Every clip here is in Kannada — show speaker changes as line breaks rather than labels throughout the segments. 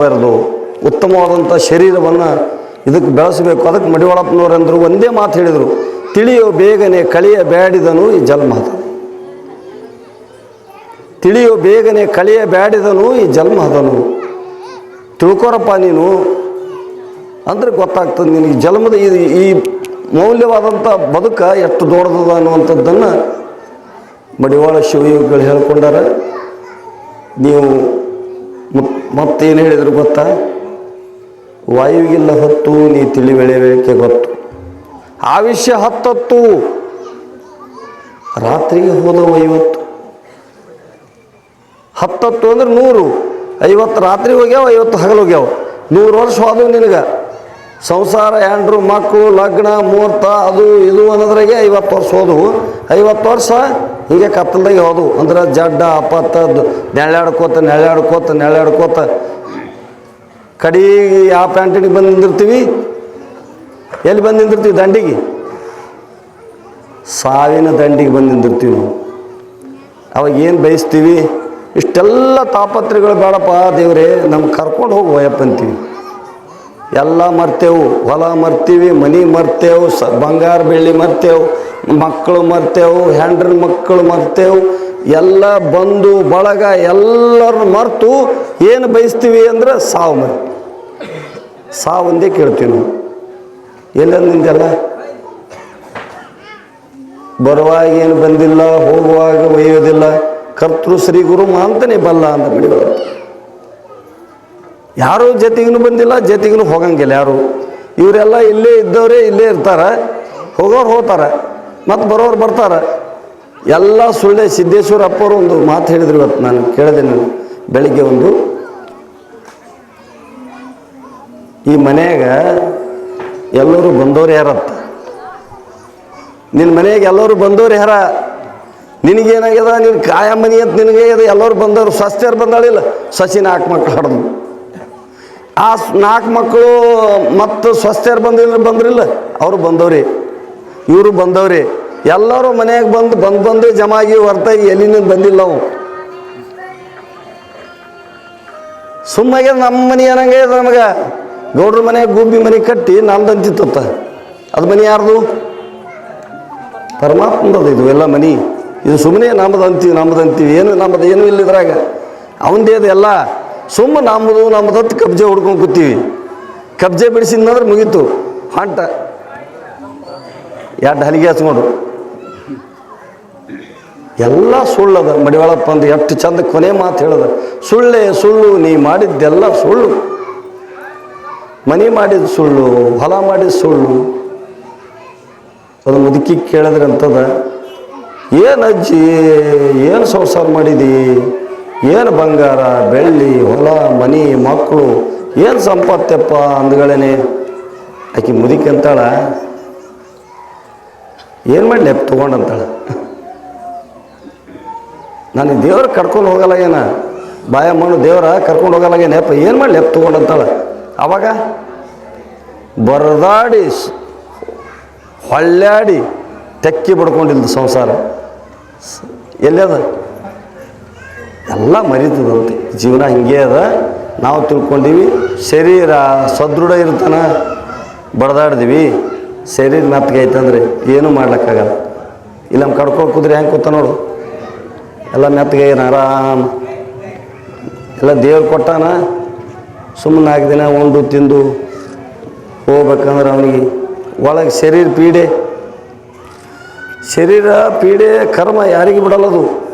ಬರೆದು ಉತ್ತಮವಾದಂಥ ಶರೀರವನ್ನು ಇದಕ್ಕೆ ಬೆಳೆಸಬೇಕು. ಅದಕ್ಕೆ ಮಡಿವಾಳಪ್ಪನವರಂದರು ಒಂದೇ ಮಾತು ಹೇಳಿದರು. ತಿಳಿಯೋ ಬೇಗನೆ ಕಳೆಯ ಬ್ಯಾಡಿದನು ಈ ಜನ್ಮದ ತಿಳಿಯೋ ಬೇಗನೆ ಕಳೆಯ ಬ್ಯಾಡಿದನು ಈ ಜನ್ಮದನು ತಿಳ್ಕೊರಪ್ಪ ನೀನು. ಅಂದ್ರೆ ಗೊತ್ತಾಗ್ತದೆ ನಿನಗೆ ಜನ್ಮದ ಈ ಈ ಮೌಲ್ಯವಾದಂಥ ಬದುಕ ಎಷ್ಟು ದೊಡ್ಡದ ಅನ್ನುವಂಥದ್ದನ್ನು ಮಡಿವಾಳ ಶಿವಯೋಗಿಗಳು ಹೇಳ್ಕೊಂಡಾರೆ. ನೀವು ಮತ್ತೇನು ಹೇಳಿದರು ಗೊತ್ತಾ? ವಾಯುವಿಗಿಲ್ಲ ಹೊತ್ತು ನೀ ತಿಳಿವೆಳೆಯಬೇಕೆ ಗೊತ್ತು. ಆವಿಷ್ಯ ಹತ್ತತ್ತು. ರಾತ್ರಿಗೆ ಹೋದವು ಐವತ್ತು. ಹತ್ತತ್ತು ಅಂದ್ರೆ ನೂರು. ಐವತ್ತು ರಾತ್ರಿ ಹೋಗ್ಯಾವ, ಐವತ್ತು ಹಗಲು ಹೋಗ್ಯಾವ. ನೂರು ವರ್ಷ ಹೋದವು ನಿನಗೆ. ಸಂಸಾರ ಹೆಂಡ್ರು ಮಕ್ಕಳು ಲಗ್ನ ಮುಹೂರ್ತ ಅದು ಇದು ಅನ್ನೋದ್ರಾಗೆ ಐವತ್ತು ವರ್ಷ ಹೋದವು ಐವತ್ತು ವರ್ಷ ಹೀಗೆ ಕತ್ತಲ್ದಾಗೆ ಹೋದವು ಅಂದ್ರೆ ಜಡ್ಡ, ಅಪತ್ತ ನೆಳ್ಳಾಡ್ಕೋತ ನೆಳ್ಳಾಡ್ಕೋತ ನೆಳ್ಳಾಡ್ಕೋತ ಕಡೆಗೆ ಯಾವ ಪ್ಯಾಂಟಿಗೆ ಬಂದು ನಿಂದಿರ್ತೀವಿ. ಎಲ್ಲಿ ಬಂದು ನಿಂದಿರ್ತೀವಿ? ದಂಡಿಗೆ. ಸಾವಿನ ದಂಡಿಗೆ ಬಂದು ನಿಂದಿರ್ತೀವಿ ನಾವು. ಅವಾಗ ಏನು ಬಯಸ್ತೀವಿ? ಇಷ್ಟೆಲ್ಲ ತಾಪತ್ರೆಗಳು ಬೇಡಪ್ಪ ದೇವರೇ, ನಮ್ಗೆ ಕರ್ಕೊಂಡು ಹೋಗು ವಯಪ್ಪ ಅಂತೀವಿ. ಎಲ್ಲ ಮರ್ತೇವು, ಹೊಲ ಮರ್ತೀವಿ, ಮನೆ ಮರ್ತೇವು, ಸ ಬಂಗಾರ ಬೆಳ್ಳಿ ಮರ್ತೇವು, ಮಕ್ಕಳು ಮರ್ತೇವು, ಹೆಂಡ್ರ ಮಕ್ಕಳು ಮರ್ತೇವು, ಎಲ್ಲ ಬಂದು ಬಳಗ ಎಲ್ಲರನ್ನು ಮರೆತು ಏನು ಬಯಸ್ತೀವಿ ಅಂದ್ರೆ ಸಾವು ಮರಿ. ಸಾವು ಒಂದೇ ಕೇಳ್ತೀವಿ ನಾವು. ಎಲ್ಲಂದಿಂದೆಲ್ಲ ಬರುವಾಗ ಏನು ಬಂದಿಲ್ಲ, ಹೋಗುವಾಗ ಒಯ್ಯೋದಿಲ್ಲ, ಕರ್ತೃ ಶ್ರೀ ಗುರು ಮಾಂತನೇ ಬಲ್ಲ ಅಂತ ಬಿಡಿಗಳು ಯಾರು ಜೊತೆಗೂ ಬಂದಿಲ್ಲ, ಜೊತೆಗೂ ಹೋಗಂಗಿಲ್ಲ ಯಾರು. ಇವರೆಲ್ಲ ಇಲ್ಲೇ ಇದ್ದವರೇ ಇಲ್ಲೇ ಇರ್ತಾರೆ, ಹೋಗೋರು ಹೋಗ್ತಾರೆ, ಮತ್ತು ಬರೋರು ಬರ್ತಾರೆ. ಎಲ್ಲ ಸುಳ್ಳೆ ಸಿದ್ದೇಶ್ವರ ಅಪ್ಪರು ಒಂದು ಮಾತು ಹೇಳಿದ್ರು ಇವತ್ತು ನಾನು ಕೇಳಿದೆ ನಾನು ಬೆಳಿಗ್ಗೆ ಒಂದು. ಈ ಮನೆಯಾಗ ಎಲ್ಲರೂ ಬಂದವ್ರು ಯಾರತ್ತ ನಿನ್ನ ಮನೆಗೆ ಎಲ್ಲರೂ ಬಂದವ್ರು ಯಾರ? ನಿನಗೇನಾಗ್ಯದ? ನಿನ್ನ ಕಾಯ ಮನೆ ಅಂತ ನಿನಗೆ ಎಲ್ಲರೂ ಬಂದವರು ಸ್ವಸ್ಥರು ಬಂದಾಳಿಲ್ಲ? ಸಸಿ ನಾಲ್ಕು ಮಕ್ಕಳು ಹಡ್ದು. ಆ ನಾಲ್ಕು ಮಕ್ಕಳು ಮತ್ತು ಸ್ವಸ್ಥರು ಬಂದಿಲ್ಲ ಬಂದ್ರಿಲ್ಲ? ಅವರು ಬಂದವ್ರಿ. ಇವರು ಬಂದವ್ರಿ. ಎಲ್ಲರೂ ಮನೆಯಾಗ ಬಂದು ಬಂದು ಬಂದು ಜಮಾಗಿ ಹೊರತಾಗಿ ಎಲ್ಲಿನಿಂದ ಬಂದಿಲ್ಲ ಅವು ಸುಮ್ಮನೆ ನಮ್ಮ ಮನೆ ಏನಂಗೆ ನಮಗೆ? ಗೌಡ್ರ ಮನೆ, ಗುಬ್ಬಿ ಮನೆ ಕಟ್ಟಿ ನಮ್ದಂತಿತ್ತ ಅದು ಮನೆ ಯಾರ್ದು? ಪರಮಾತ್ಮದ ಇದು ಎಲ್ಲ ಮನೆ. ಇದು ಸುಮ್ಮನೆ ನಮ್ಮದಂತೀವಿ ಅಂತೀವಿ ನಮ್ಮದು ಅಂತೀವಿ ಏನು ನಮ್ಮದು ಏನೂ ಇಲ್ಲ ಇದ್ರಾಗ. ಅವಂದೇ ಅದು ಎಲ್ಲ. ಸುಮ್ಮ ನಮ್ಮದು ನಮ್ಮದತ್ತು ಕಬ್ಜೆ ಹುಡ್ಕೊಂಡು ಕೂತೀವಿ. ಕಬ್ಜೆ ಬಿಡಿಸಿದ್ನಂದ್ರೆ ಮುಗೀತು. ಹಂಟ. ಎರಡು ಹಲಿಗೆ ಹಚ್ಕೊಂಡು ಎಲ್ಲ ಸುಳ್ಳದ. ಮಡಿವಾಳಪ್ಪ ಅಂದು ಎಷ್ಟು ಚಂದ ಕೊನೆ ಮಾತು ಹೇಳದ. ಸುಳ್ಳೆ ಸುಳ್ಳು, ನೀ ಮಾಡಿದ್ದೆಲ್ಲ ಸುಳ್ಳು. ಮನೆ ಮಾಡಿದ ಸುಳ್ಳು, ಹೊಲ ಮಾಡಿದ ಸುಳ್ಳು. ಅದು ಮುದುಕಿ ಕೇಳಿದ್ರೆ ಅಂತದ ಏನು ಅಜ್ಜಿ, ಏನು ಸಂಸಾರ ಮಾಡಿದಿ? ಏನು ಬಂಗಾರ, ಬೆಳ್ಳಿ, ಹೊಲ, ಮನಿ, ಮಕ್ಕಳು, ಏನು ಸಂಪತ್ತಪ್ಪ ಅಂದ್ಗಳೇನೆ? ಆಕೆ ಮುದುಕಿ ಅಂತಾಳ? ಏನು ಮಾಡಲಿ ಅಪ್ಪ ತೊಗೊಂಡಂತಾಳ ನಾನು ದೇವ್ರ ಕರ್ಕೊಂಡು ಹೋಗಲ್ಲ ಏನ? ಬಾಯ ಮಣ್ಣು ದೇವ್ರ ಕರ್ಕೊಂಡು ಹೋಗಲ್ಲ ಏನಪ್ಪ ಏನು ಮಾಡಲಿ ಅಪ್ಪ ತೊಗೊಂಡಂತಾಳ ಅವಾಗ ಬರದಾಡಿ ಹೊಳ್ಳಾಡಿ ತೆಕ್ಕಿ ಬಡ್ಕೊಂಡಿಲ್ದು ಸಂಸಾರ. ಎಲ್ಲದ ಎಲ್ಲ ಮರಿತದಂತೆ ಜೀವನ ಹಿಂಗೆ ಅದ. ನಾವು ತಿಳ್ಕೊಂಡೀವಿ, ಶರೀರ ಸದೃಢ ಇರ್ತಾನ ಬಡ್ದಾಡ್ದೀವಿ. ಶರೀರ ಮೆತ್ತಗೆ ಐತಂದ್ರೆ ಏನೂ ಮಾಡ್ಲಿಕ್ಕಾಗಲ್ಲ. ಇಲ್ಲ ನಮ್ಮ ಕಡ್ಕೊಂಡು ಕುದ್ರೆ ಹೆಂಗೆ ಕೂತ ನೋಡು. ಎಲ್ಲ ಮೆತ್ತಗೆ ಏನು ಆರಾಮ. ಎಲ್ಲ ದೇವ್ರು ಕೊಟ್ಟಾನ. ಸುಮ್ಮನೆ ನಾಲ್ಕು ದಿನ ಉಂಡು, ತಿಂದು ಹೋಗ್ಬೇಕಂದ್ರೆ ಅವನಿಗೆ ಒಳಗೆ ಶರೀರ ಪೀಡೆ. ಶರೀರ ಪೀಡೆ ಕರ್ಮ ಯಾರಿಗೂ ಬಿಡಲ್ಲದು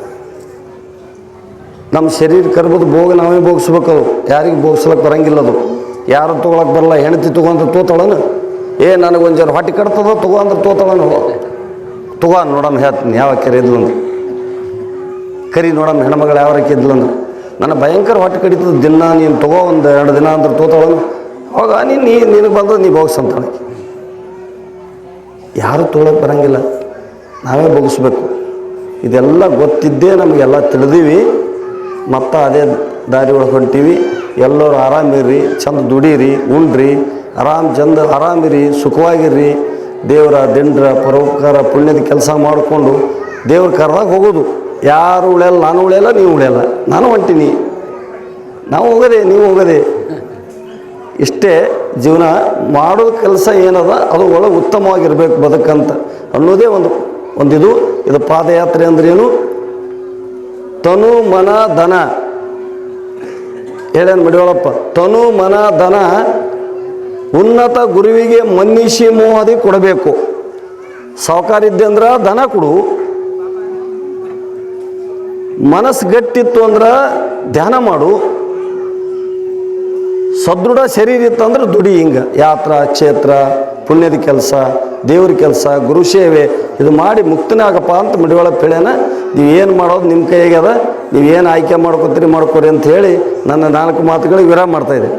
ನಮ್ಮ ಶರೀರ ಕರ್ಮದ ಭೋಗ ನಾವೇ ಭೋಗಿಸ್ಬೇಕು ಅದು. ಯಾರಿಗೆ ಭೋಗಿಸ್ಲಕ್ಕೆ ಬರಂಗಿಲ್ಲ ಅದು. ಯಾರು ತೊಗೊಳಕ್ಕೆ ಬರಲ್ಲ, ಹೆಂಡತಿ ತೊಗೊಂಡ್ರೆ ತೋತಳನು? ಏ ನನಗೊಂದು ಜರ ಹೊಟ್ಟೆ ಕಟ್ತದ, ತಗೋ ಅಂದ್ರೆ ತೋತಾಳನು ತಗೋ ನೋಡಮ್ಮ ಹೇಳ್ತೀನಿ ಯಾವ ಕೆರೆ ಇದ್ಲು ಅಂದ್ರೆ ಕರಿ ನೋಡಮ್ಮ ಹೆಣ್ಮಗಳು ಯಾವ ಇದ್ಲು ಅಂದ್ರೆ ನನ್ನ ಭಯಂಕರ ಹೊಟ್ಟೆ ಕಡಿತದ, ದಿನ ನೀನು ತಗೋ ಒಂದು ಎರಡು ದಿನ ಅಂದ್ರೆ ತೋತಳನು. ಅವಾಗ ನೀನು ನೀ, ನಿನಗೆ ಬಂದ್ರೆ ನೀ ಭೋಗಿಸಂತಾಳೆ ಯಾರು ತೊಗೊಳಕ್ಕೆ ಬರಂಗಿಲ್ಲ. ನಾವೇ ಭೋಗಿಸ್ಬೇಕು. ಇದೆಲ್ಲ ಗೊತ್ತಿದ್ದೇ ನಮಗೆಲ್ಲ ತಿಳಿದೀವಿ. ಮತ್ತು ಅದೇ ದಾರಿ ಒಳಗೆ ಹೊಂಟೀವಿ ಎಲ್ಲರೂ ಆರಾಮಿರ್ರಿ ಚಂದ ದುಡೀರಿ, ಉಣ್ರಿ, ಆರಾಮ್ ಚಂದ ಆರಾಮಿರಿ ಸುಖವಾಗಿರ್ರಿ. ದೇವರ ದಿಂಡ್ರ, ಪರೋಪಕಾರ, ಪುಣ್ಯದ ಕೆಲಸ ಮಾಡಿಕೊಂಡು ದೇವ್ರ ಕರ್ದಾಗ ಹೋಗೋದು. ಯಾರು ಉಳಿಯಲ್ಲ, ನಾನು ಉಳಿಯಲ್ಲ, ನೀವು ಉಳಿಯಲ್ಲ. ನಾನು ಹೊಂಟೀನಿ. ನಾವು ಹೋಗದೆ, ನೀವು ಹೋಗದೆ. ಇಷ್ಟೇ ಜೀವನ ಮಾಡೋ ಕೆಲಸ ಏನದ, ಅದು ಒಳಗೆ ಉತ್ತಮವಾಗಿರ್ಬೇಕು ಬದುಕಂತ ಅನ್ನೋದೇ ಒಂದು, ಒಂದಿದು. ಇದು ಪಾದಯಾತ್ರೆ ಅಂದ್ರೇನು ತನು ಮನ ಧನ. ಹೇಳ್ಯಾನ ಮಡಿವಾಳಪ್ಪ. ತನು ಮನ ಧನ ಉನ್ನತ ಗುರುವಿಗೆ ಮನ್ನಿಸಿ ಮೋಹದಿ ಕೊಡಬೇಕು. ಸಾವುಕಾರ ಇದ್ದಂದ್ರೆ ದನ ಕೊಡು. ಮನಸ್ಸು ಗಟ್ಟಿತ್ತು ಅಂದ್ರೆ ಧ್ಯಾನ ಮಾಡು. ಸದೃಢ ಶರೀರ ಇತ್ತಂದ್ರೆ ದುಡಿ ಹಿಂಗೆ. ಯಾತ್ರ, ಕ್ಷೇತ್ರ, ಪುಣ್ಯದ ಕೆಲಸ, ದೇವ್ರ ಕೆಲಸ, ಗುರು ಸೇವೆ ಇದು ಮಾಡಿ ಮುಕ್ತನೇ ಆಗಪ್ಪ ಅಂತ ಮಡಿವಾಳ ಪೀಳೆನ ನೀವು ಏನು ಮಾಡೋದು ನಿಮ್ಮ ಕೈಯಾಗ್ಯದ? ನೀವು ಏನು ಆಯ್ಕೆ ಮಾಡ್ಕೋತೀರಿ ಮಾಡ್ಕೊರಿ ಅಂತ ಹೇಳಿ ನನ್ನ ನಾಲ್ಕು ಮಾತುಗಳಿಗೆ ವಿರಾಮ ಮಾಡ್ತಾಯಿದ್ದೆ